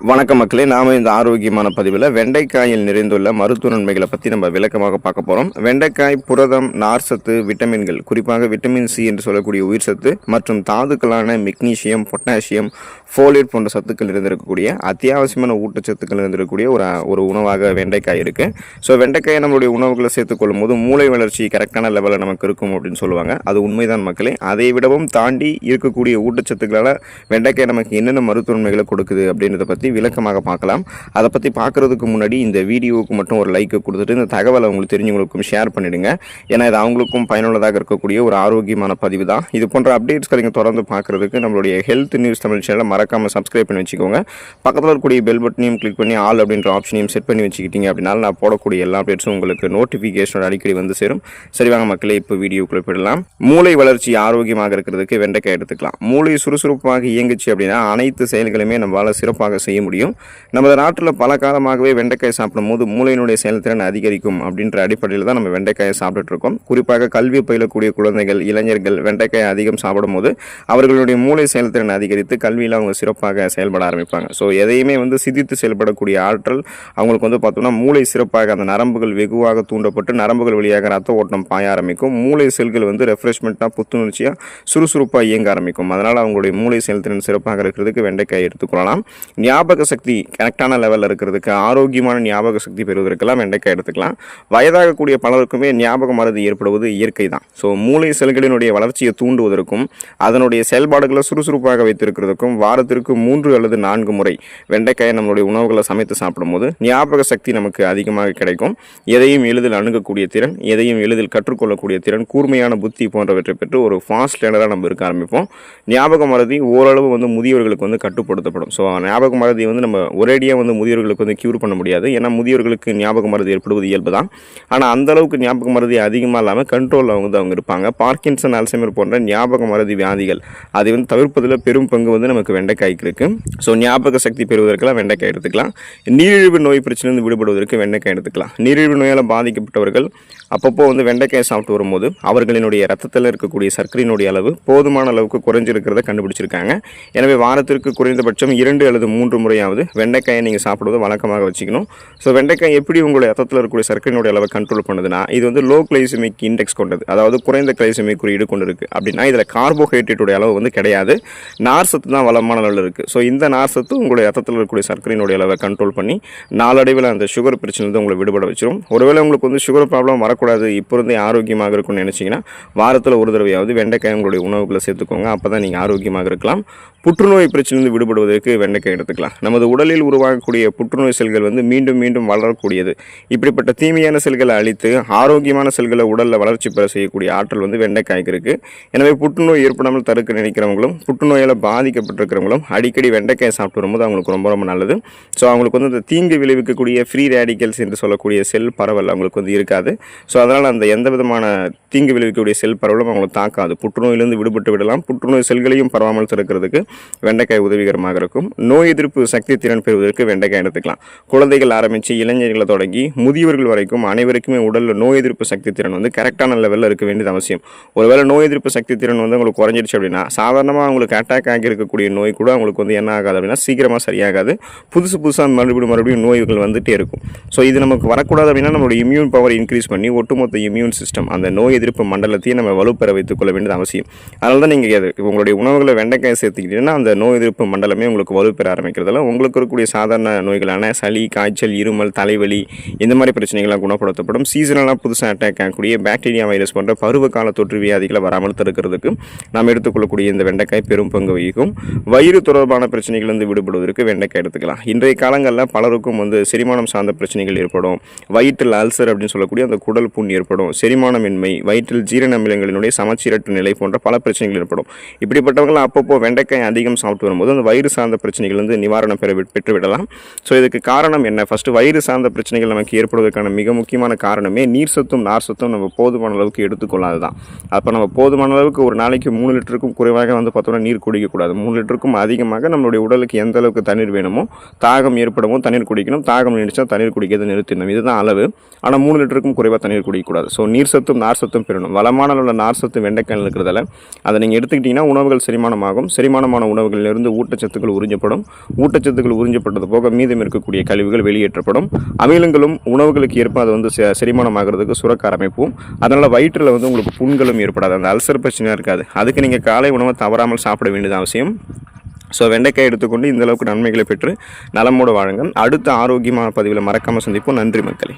வணக்கம் மக்களே நாம இந்த ஆரோக்கியமான பதிவில் வெண்டைக்காயில் நிறைந்துள்ள மருத்துவ நன்மைகளை பற்றி நம்ம விளக்கமாக பார்க்க போகிறோம் வெண்டைக்காய் புரதம் நார்சத்து விட்டமின்கள் குறிப்பாக விட்டமின் சி என்று சொல்லக்கூடிய உயிர் சத்து மற்றும் தாதுக்களான மெக்னீசியம் பொட்டாசியம் ஃபோலேட் போன்ற சத்துக்கள் இருந்திருக்கக்கூடிய அத்தியாவசியமான ஊட்டச்சத்துக்கள் இருந்திருக்கக்கூடிய ஒரு ஒரு உணவாக வெண்டைக்காய் இருக்குது ஸோ வெண்டைக்காயை நம்மளுடைய உணவுகளை சேர்த்துக்கொள்ளும் போது மூளை வளர்ச்சி கரெக்டான லெவலில் நமக்கு இருக்கும் அப்படின்னு சொல்லுவாங்க. அது உண்மைதான் மக்களே. அதை விடவும் தாண்டி இருக்கக்கூடிய ஊட்டச்சத்துக்களால் வெண்டைக்காய் நமக்கு என்னென்ன மருத்துவ நன்மைகளை கொடுக்குது அப்படின்றத பற்றி விளக்கமாக பார்க்கலாம். அதை பற்றி பார்க்குறதுக்கு முன்னாடி இந்த வீடியோவுக்கு மட்டும் ஒரு லைக்கை கொடுத்துட்டு இந்த தகவலை உங்களுக்கு தெரிஞ்சவங்களுக்கும் ஷேர் பண்ணிவிடுங்க ஏன்னா இது அவங்களுக்கும் பயனுள்ளதாக இருக்கக்கூடிய ஒரு ஆரோக்கியமான பதிவு தான். இது போன்ற அப்டேட்ஸ்களை நீங்கள் தொடர்ந்து பார்க்குறதுக்கு நம்மளுடைய ஹெல்த் நியூஸ் தமிழ் சேனலை மறக்காமல் சப்ஸ்கிரைப் பண்ணி வச்சுக்கோங்க. பக்கத்தில் இருக்கக்கூடிய பெல் பட்டனையும் கிளிக் பண்ணி ஆல் அப்படின்ற ஆப்ஷனையும் செட் பண்ணி வச்சுக்கிட்டீங்க அப்படின்னா நான் போடக்கூடிய எல்லா அப்டேட்ஸும் உங்களுக்கு நோட்டிஃபிகேஷன் அடிக்கடி வந்து சேரும். சரி வாங்க மக்களே இப்போ வீடியோக்குள்ளே போயிடலாம். மூளை வளர்ச்சி ஆரோக்கியமாக இருக்கிறதுக்கு வெண்டைக்காய் எடுத்துக்கலாம். மூளை சுறுசுறுப்பாக இயங்குச்சு அப்படின்னா அனைத்து செயல்களுமே நம்மளால் சிறப்பாக செய்ய முடியும். நமது நாட்டில் பல காலமாகவே வெண்டைக்காய் சாப்பிடும்போது மூளையினுடைய செயல்திறன் அதிகரிக்கும் அப்படின்ற அடிப்படையில் தான் நம்ம வெண்டைக்காயை சாப்பிட்டுட்டு இருக்கோம். குறிப்பாக கல்வி பயிலக்கூடிய குழந்தைகள் இளைஞர்கள் வெண்டைக்காயை அதிகம் சாப்பிடும்போது அவர்களுடைய மூளை செயல்திறன் அதிகரித்து கல்வியில் அவங்க சிறப்பாக செயல்பட ஆரம்பிப்பாங்க. ஸோ எதையுமே வந்து சிதித்து செயல்படக்கூடிய ஆற்றல் அவங்களுக்கு வந்து பார்த்தோம்னா மூளை சிறப்பாக அந்த நரம்புகள் வெகுவாக தூண்டப்பட்டு நரம்புகள் வழியாக ரத்த ஓட்டம் பாய ஆரம்பிக்கும். மூளை செல்கள் வந்து ரெஃப்ரெஷ்மெண்ட்டாக புத்துணர்ச்சியாக சுறுசுறுப்பாக இயங்க ஆரம்பிக்கும். அதனால் அவங்களுடைய மூளை செயல்திறன் சிறப்பாக இருக்கிறதுக்கு வெண்டைக்காய் எடுத்துக்கொள்ளலாம் ஞாபக சக்தி கரெக்டான லெவலில் இருக்கிறதுக்கு ஆரோக்கியமான ஞாபக சக்தி பெறுவதற்கெல்லாம் வெண்டைக்காய் எடுத்துக்கலாம். வயதாகக்கூடிய பலருக்குமே ஞாபக மருதி ஏற்படுவது இயற்கை தான். ஸோ மூளை செல்களினுடைய வளர்ச்சியை தூண்டுவதற்கும் அதனுடைய செயல்பாடுகளை சுறுசுறுப்பாக வைத்திருக்கிறதுக்கும் வாரத்திற்கு மூன்று அல்லது நான்கு முறை வெண்டைக்காயை நம்மளுடைய உணவுகளை சமைத்து சாப்பிடும்போது ஞாபக சக்தி நமக்கு அதிகமாக கிடைக்கும். எதையும் எளிதில் அணுகக்கூடிய திறன் எதையும் எளிதில் கற்றுக்கொள்ளக்கூடிய திறன் கூர்மையான புத்தி போன்றவற்றை பெற்று ஒரு ஃபாஸ்ட் லேர்னராக நம்ம இருக்க ஆரம்பிப்போம். ஞாபக மருதி ஓரளவு வந்து முதியவர்களுக்கு வந்து கட்டுப்படுத்தப்படும். ஸோ ஞாபக மறதி வந்து நம்ம ஒரேடியாக வந்து முதியோர்களுக்கு வந்து க்யூர் பண்ண முடியாது. ஏன்னா முதியோர்களுக்கு ஞாபக மறதி ஏற்படுவது இயல்பு தான். ஆனால் அந்த அளவுக்கு ஞாபக மருதி அதிகமாக இல்லாமல் கண்ட்ரோலில் வந்து அவங்க இருப்பாங்க. பார்க்கின்சன் அல்சைமர் போன்ற ஞாபக மருதி வியாதிகள் அதை வந்து தவிர்ப்பதில் பெரும் பங்கு வந்து நமக்கு வெண்டைக்காய்க்கு இருக்குது ஸோ ஞாபக சக்தி பெறுவதற்கெல்லாம் வெண்டைக்காய் எடுத்துக்கலாம். நீரிழிவு நோய் பிரச்சனையிலிருந்து விடுபடுவதற்கு வெண்டைக்காய் எடுத்துக்கலாம். நீரிழிவு நோயால் பாதிக்கப்பட்டவர்கள் அப்பப்போ வந்து வெண்டைக்காய் சாப்பிட்டு வரும்போது அவர்களினுடைய ரத்தத்தில் இருக்கக்கூடிய சர்க்கரையினுடைய அளவு போதுமான அளவுக்கு குறைஞ்சிருக்கிறத கண்டுபிடிச்சிருக்காங்க. எனவே வாரத்திற்கு குறைந்தபட்சம் இரண்டு அல்லது மூன்று முறையாவது வெண்டைக்காயை நீங்கள் சாப்பிடுவது வழக்கமாக வச்சுக்கணும். ஸோ வெண்டைக்காய் எப்படி உங்களுடைய ரத்தத்தில் இருக்கக்கூடிய சர்க்கரையினுடைய அளவை கண்ட்ரோல் பண்ணுதுன்னா இது வந்து லோ கிளைசமிக் இண்டெக்ஸ் கொண்டது. அதாவது குறைந்த கிளைசமிக் குறியீடு கொண்டு இருக்குது அப்படின்னா இதில் கார்போஹைட்ரேட்டுடைய அளவு வந்து கிடையாது. நார் சத்து தான் வளமான அளவில் இருக்குது ஸோ இந்த நார் சத்து உங்களுடைய ரத்தத்தில் இருக்கக்கூடிய சர்க்கரையினுடைய அளவை கண்ட்ரோல் பண்ணி நாளடைவில் அந்த சுகர் பிரச்சனை வந்து உங்களை விடுபட வச்சிடும் ஒருவேளை உங்களுக்கு வந்து சுகர் ப்ராப்ளம் வரக்கூடாது இப்போ இருந்தே ஆரோக்கியமாக இருக்கும்னு நினச்சிங்கன்னா வாரத்தில் ஒரு தடவையாவது வெண்டைக்காய் உங்களுடைய உணவுகளை சேர்த்துக்கோங்க. அப்போ தான் நீங்கள் ஆரோக்கியமாக இருக்கலாம். புற்றுநோய் பிரச்சனையிலிருந்து விடுபடுவதற்கு வெண்டைக்காய் எடுத்துக்கலாம். நமது உடலில் உருவாகக்கூடிய புற்றுநோய் செல்கள் வந்து மீண்டும் மீண்டும் வளரக்கூடியது. இப்படிப்பட்ட தீமையான செல்களை அழித்து ஆரோக்கியமான செல்களை உடலில் வளர்ச்சி பெற செய்யக்கூடிய ஆற்றல் வந்து வெண்டைக்காய்க்கு இருக்குது எனவே புற்றுநோய் ஏற்படாமல் தடுக்க நினைக்கிறவங்களும் புற்றுநோயால் பாதிக்கப்பட்டிருக்கிறவங்களும் அடிக்கடி வெண்டைக்காய் சாப்பிட்டு வரும்போது அவங்களுக்கு ரொம்ப ரொம்ப நல்லது. ஸோ அவங்களுக்கு வந்து அந்த தீங்கு விளைவிக்கக்கூடிய ஃப்ரீ ரேடிக்கல்ஸ் என்று சொல்லக்கூடிய செல் பரவல் அவங்களுக்கு வந்து இருக்காது. ஸோ அதனால் அந்த எந்த விதமான தீங்கு விளைவிக்கக்கூடிய செல் பரவலும் அவங்களை தாக்காது. புற்றுநோயிலிருந்து விடுபட்டு விடலாம். புற்றுநோய் செல்களையும் பரவாமல் தடுக்கிறதுக்கு வெண்டைக்காய் உதவிகரமாக இருக்கும். நோய் எதிர்ப்பு சக்தி திறன் பெறுவதற்கு வெண்டைக்காய் எடுத்துக்கலாம். குழந்தைகள் ஆரம்பித்து இளைஞர்களை தொடங்கி முதியவர்கள் வரைக்கும் அனைவருக்குமே உடலில் நோய் எதிர்ப்பு சக்தி திறன் வந்து கரெக்டான லெவலில் இருக்க வேண்டியது அவசியம். ஒருவேளை நோய் எதிர்ப்பு சக்தி திறன் வந்து உங்களுக்கு குறைஞ்சிருச்சு அப்படின்னா சாதாரணமாக அவங்களுக்கு அட்டாக் ஆகி இருக்கக்கூடிய நோய் கூட அவங்களுக்கு வந்து என்ன ஆகாது அப்படின்னா சீக்கிரமாக சரியாகாது. புதுசு புதுசாக மறுபடியும் மறுபடியும் நோய்கள் வந்துகிட்டே இருக்கும். ஸோ இது நமக்கு வரக்கூடாது அப்படின்னா நம்மளோட இம்யூன் பவர் இன்க்ரீஸ் பண்ணி ஒட்டுமொத்த இம்யூன் சிஸ்டம் அந்த நோய் எதிர்ப்பு மண்டலத்தையும் நம்ம வலுப்பெற வைத்துக் கொள்ள வேண்டியது அவசியம். அதனால தான் நீங்கள் அது உங்களுடைய உணவுகளை வெண்டைக்காய் சேர்த்துக்கிட்டீங்கன்னா அந்த நோய் எதிர்ப்பு மண்டலமே உங்களுக்கு வலுப்பெற ஆரம்பிக்கிறதால உங்களுக்கு இருக்கக்கூடிய சாதாரண நோய்களான சளி காய்ச்சல் இருமல் தலைவலி இந்த மாதிரி பிரச்சனைகள்லாம் குணப்படுத்தப்படும். சீசனலாக புதுசாக அட்டாக் ஆகக்கூடிய பாக்டீரியா வைரஸ் போன்ற பருவகால தொற்று வியாதிகளை வராமல் தடுக்கிறதுக்கு நாம் எடுத்துக்கொள்ளக்கூடிய இந்த வெண்டைக்காய் பெரும் பங்கு வகிக்கும். வயிறு தொடர்பான பிரச்சனைகளிலிருந்து விடுபடுவதற்கு வெண்டைக்காய் எடுத்துக்கலாம். இன்றைய காலங்களில் பலருக்கும் வந்து செரிமானம் சார்ந்த பிரச்சனைகள் ஏற்படும். வயிற்றில் அல்சர் அப்படின்னு சொல்லக்கூடிய அந்த குடல் புண் ஏற்படும். செரிமானமின்மை வயிற்றில் ஜீரண அமிலங்களினுடைய சமச்சீரற்ற நிலை போன்ற பல பிரச்சனைகள் ஏற்படும். இப்படிப்பட்டவர்கள் அப்பப்போ வெண்டைக்காய் அதிகம் சாப்பிட்டு வரும்போது அந்த வயிறு சார்ந்த பிரச்சனைகள் வந்து நிவாரணம் பெற பெற்று விடலாம் ஸோ இதுக்கு காரணம் என்ன? ஃபஸ்ட்டு வயிறு சார்ந்த பிரச்சனைகள் நமக்கு ஏற்படுவதற்கான மிக முக்கியமான காரணமே நீர் சத்தும் நார் சத்தும் நம்ம போதுமான அளவுக்கு எடுத்துக்கொள்ளாது தான் அப்போ நம்ம போதுமான அளவுக்கு ஒரு நாளைக்கு மூணு லிட்டருக்கும் குறைவாக வந்து பார்த்தோம்னா நீர் குடிக்கக்கூடாது. மூணு லிட்டருக்கும் அதிகமாக நம்மளுடைய உடலுக்கு எந்த அளவுக்கு தண்ணீர் வேணுமோ தாகம் ஏற்படவும் தண்ணீர் குடிக்கணும். தாகம் நினைச்சா தண்ணீர் குடிக்கிறது நிறுத்தணும் இதுதான் அளவு. ஆனால் மூணு லிட்டருக்கும் குறைவாக தண்ணீர் குடிக்கக்கூடாது. ஸோ நீர் சத்தும் நார் சத்தும் பெறணும். வளமான உள்ள நார் சத்து வெண்டைக்காயில் இருக்கிறதால அதை நீங்கள் எடுத்துக்கிட்டிங்கன்னா உணவுகள் செரிமானமாகும். செரிமானமான உணவுகளிலிருந்து ஊட்டச்சத்துக்கள் உறிஞ்சப்படும். ஊட்டச்சத்துக்கள் உறிஞ்சப்பட்டது போக மீதம் இருக்கக்கூடிய கழிவுகள் வெளியேற்றப்படும். அமிலங்களும் உணவுகளுக்கு ஏற்ப அது வந்து செ- செரிமானமாகிறதுக்கு சுரக்க ஆரம்பிப்போம். அதனால் வயிற்றில் வந்து உங்களுக்கு புண்களும் ஏற்படாது. அந்த அல்சர் பிரச்சனையாக இருக்காது. அதுக்கு நீங்கள் காலை உணவை தவறாமல் சாப்பிட வேண்டியது அவசியம். ஸோ வெண்டைக்காய் எடுத்துக்கொண்டு இந்த அளவுக்கு நன்மைகளை பெற்று நலமோடு வாழுங்கள். அடுத்த ஆரோக்கியமான பதிவில் மறக்காமல் சந்திப்போம். நன்றி மக்களே.